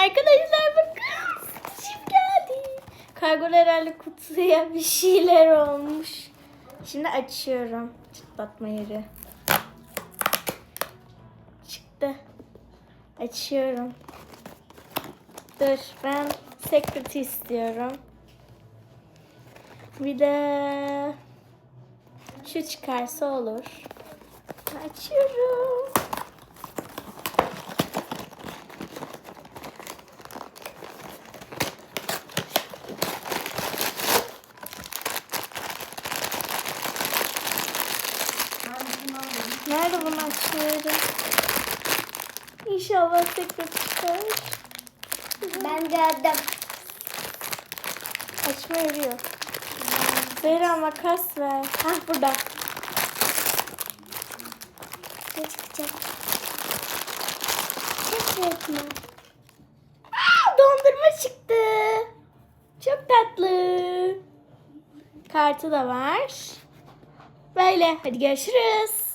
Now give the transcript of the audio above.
Arkadaşlar bakın. Şimdi geldi. Kargolar herhalde kutuya bir şeyler olmuş. Şimdi açıyorum. Çıtlatma yeri. Çıktı. Açıyorum. Dur ben secret istiyorum. Bir de şu çıkarsa olur. Açıyorum. Nerede bunu açıyorum? İnşallah secret çıkar. Ben geldim. Açma yeri yok. Zehra makas ver. Hah burada. Ne çıkacak? Mi? Aa, dondurma çıktı. Çok tatlı. Kartı da var. Böyle. Hadi görüşürüz.